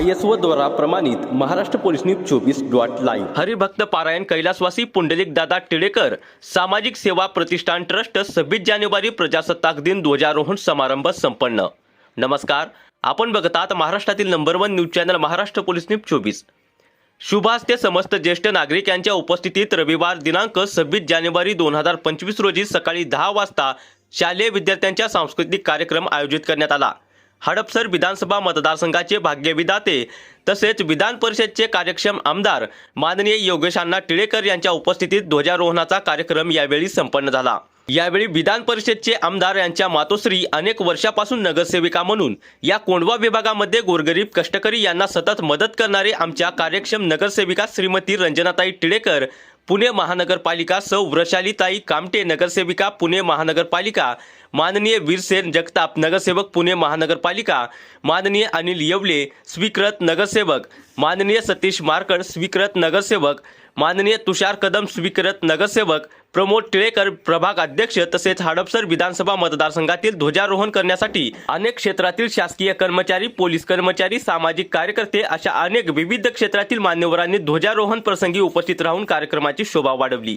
I S O द्वारा प्रमाणित Maharashtra police news चोवीस डॉट लाईव्ह. हरिभक्त पारायण कैलासवासी पुंडलिक दादा टिळेकर सामाजिक सेवा प्रतिष्ठान ट्रस्ट सव्वीस जानेवारी प्रजासत्ताक दिन ध्वजारोहण समारंभ संपन्न. नमस्कार आपण बघतात महाराष्ट्रातील number one news channel Maharashtra police news चोवीस. शुभास ते समस्त ज्येष्ठ नागरिक यांच्या उपस्थितीत रविवार दिनांक सव्वीस जानेवारी दोन हजार पंचवीस रोजी सकाळी दहा वाजता शालेय विद्यार्थ्यांच्या सांस्कृतिक कार्यक्रम आयोजित करण्यात आला. हडपसर विधानसभा मतदारसंघाचे भाग्यविधाते तसेच विधान परिषदचे कार्यक्षम आमदार माननीय योगेशांना टिळेकर यांच्या उपस्थितीत ध्वजारोहणाचा कार्यक्रम यावेळी संपन्न झाला. यावेळी विधान परिषदचे आमदार यांच्या मातोश्री अनेक वर्षापासून नगरसेविका म्हणून या कोंडवा विभागामध्ये गोरगरीब कष्टकरी यांना सतत मदत करणारे आमच्या कार्यक्षम नगरसेविका श्रीमती रंजनाताई टिळेकर पुणे महानगरपालिका सौ वृषालीताई कामटे नगरसेविका पुणे महानगरपालिका माननीय वीरसेन जगताप नगरसेवक पुणे महानगरपालिका माननीय अनिल येवले स्वीकृत नगरसेवक माननीय सतीश मारकड स्वीकृत नगरसेवक माननीय तुषार कदम स्वीकृत नगरसेवक प्रमोद टिळेकर प्रभाग अध्यक्ष तसेच हडपसर विधानसभा मतदारसंघातील ध्वजारोहण करण्यासाठी अनेक क्षेत्रातील शासकीय कर्मचारी पोलीस कर्मचारी सामाजिक कार्यकर्ते अशा अनेक विविध क्षेत्रातील मान्यवरांनी ध्वजारोहण प्रसंगी उपस्थित राहून कार्यक्रमाची शोभा वाढवली.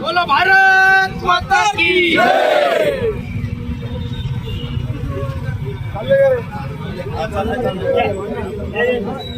बोलो भारत माता की बोला